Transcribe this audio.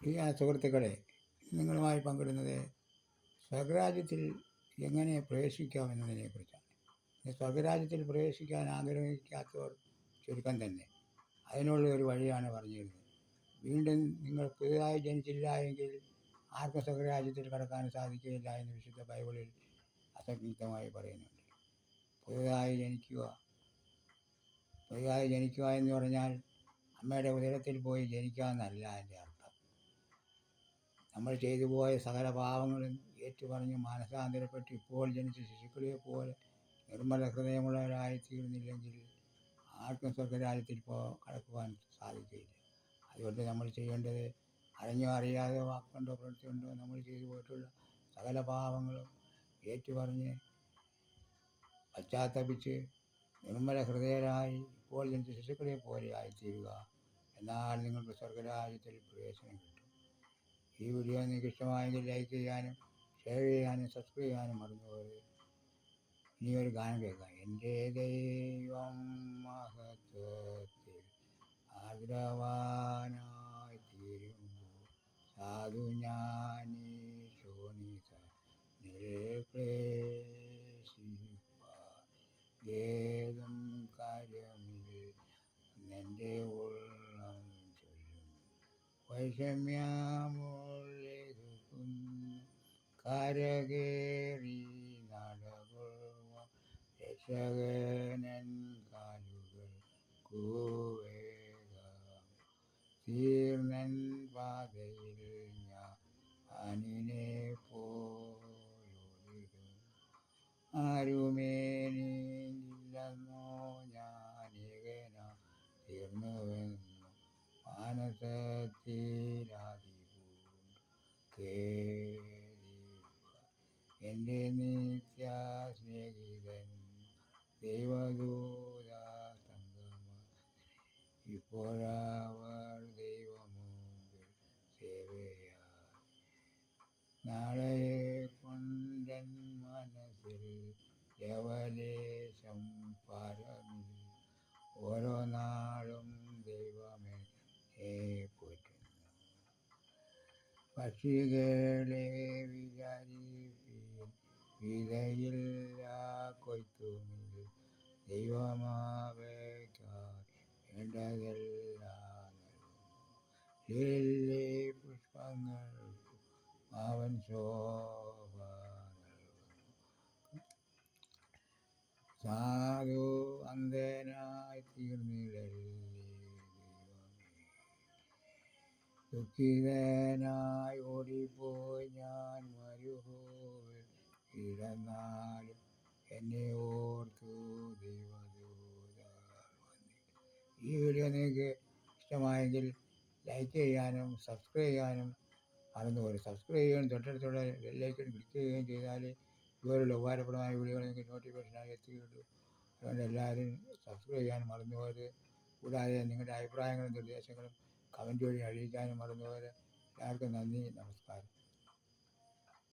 പ്രിയ സുഹൃത്തുക്കളെ നിങ്ങളുമായി പങ്കിടുന്നത് സ്വർഗരാജ്യത്തിൽ എങ്ങനെ പ്രവേശിക്കാം എന്നതിനെക്കുറിച്ചാണ്. ഈ സ്വർഗരാജ്യത്തിൽ പ്രവേശിക്കാൻ ആഗ്രഹിക്കാത്തവർ ചുരുക്കം തന്നെ. അതിനുള്ള ഒരു വഴിയാണ് പറഞ്ഞിരുന്നത്. വീണ്ടും നിങ്ങൾ പുതുതായി ജനിച്ചില്ല എങ്കിൽ ആർക്കും സ്വർഗരാജ്യത്തിൽ കടക്കാൻ സാധിക്കുകയില്ല എന്ന് വിശുദ്ധ ബൈബിളിൽ അസംയുക്തമായി പറയുന്നുണ്ട്. പുതുതായി ജനിക്കുക പുതുതായി ജനിക്കുക എന്ന് പറഞ്ഞാൽ അമ്മയുടെ ഉദരത്തിൽ പോയി ജനിക്കുക എന്നല്ല എന്റെ നമ്മൾ ചെയ്തു പോയ സകല പാപങ്ങളും ഏറ്റുപറഞ്ഞ് മാനസാന്തരപ്പെട്ട് ഇപ്പോൾ ജനിച്ച ശിശുക്കളെ പോലെ നിർമ്മല ഹൃദയമുള്ളവരായി തീർന്നില്ലെങ്കിൽ ആർക്കും സ്വർഗരാജ്യത്തിൽ പോ കടക്കുവാൻ സാധിക്കില്ല അതുകൊണ്ട് നമ്മൾ ചെയ്യേണ്ടത് അറിഞ്ഞോ അറിയാതെ വാക്കുണ്ടോ പ്രവൃത്തിയുണ്ടോ നമ്മൾ ചെയ്തു പോയിട്ടുള്ള സകല പാപങ്ങളും ഏറ്റുപറഞ്ഞ് പശ്ചാത്തപിച്ച് നിർമ്മല ഹൃദയരായി ഇപ്പോൾ ജനിച്ച ശിശുക്കളെ പോലെ തീരുക എന്നാൽ നിങ്ങൾക്ക് സ്വർഗരാജ്യത്തിൽ പ്രവേശനം കിട്ടും. ഈ വീഡിയോ നിങ്ങൾക്ക് ഇഷ്ടമായെങ്കിൽ ലൈക്ക് ചെയ്യാനും ഷെയർ ചെയ്യാനും സബ്സ്ക്രൈബ് ചെയ്യാനും മറന്നുപോകരുത്. ഇനി ഒരു ഗാനം കേൾക്കാം. എന്റെ ദൈവം മഹത്വത്തിൽ ആഗ്രവാനായി തീരുമ്പോൾ സാധു ഞാനീ ശോണിത ഏതും കാര്യമില്ല. എന്റെ ഉള്ള വൈഷമ്യമുള്ളെതുക്കുന്നു കരകേറി നടകൊള്ളുക രക്ഷകനൻ കാലുകൾ കൂവേഗം മാനസത്തിലാതിപൂണ്ട് കേറിപ്പ എന്റെ നിത്യ സ്നേഹിതൻ ദൈവദൂത സംഗമ ഇപ്പോഴവർ ദൈവമുമ്പിൽ സേവയാ നാളെ കൊണ്ടൻ മനസ്സിൽ യവലേശം പരമി ഓരോ നാളും പക്ഷികളെ വിചാരിപ്പീൻ വിതയില്ല കൊയ്ത്തുമിൽ ദൈവമാവേക്കായി അവൻ ശോഭ സാധു ദുഃഖിതനായി ഓടിപ്പോയി ഞാൻ മരുഹോ കിടന്നാലും എന്നെ ഓർത്തു ദൈവദൂത ഈ വീഡിയോ നിങ്ങൾക്ക് ഇഷ്ടമായെങ്കിൽ ലൈക്ക് ചെയ്യാനും സബ്സ്ക്രൈബ് ചെയ്യാനും മറന്നുപോലും സബ്സ്ക്രൈബ് ചെയ്യാനും തൊട്ടടുത്തുള്ള ബെല്ലൈക്കൺ ക്ലിക്ക് ചെയ്യുകയും ചെയ്താൽ ഇതുപോലുള്ള ഉപകാരപ്രദമായ വീഡിയോകൾ നിങ്ങൾക്ക് നോട്ടിഫിക്കേഷനായി എത്തുകയുള്ളൂ അതുകൊണ്ട് എല്ലാവരും സബ്സ്ക്രൈബ് ചെയ്യാനും മറന്നുപോകരുത് കൂടാതെ നിങ്ങളുടെ അഭിപ്രായങ്ങളും നിർദ്ദേശങ്ങളും കമന്റ് വഴി അറിയിക്കാനും മറന്നുപോകരുത് എല്ലാവർക്കും നന്ദി നമസ്കാരം.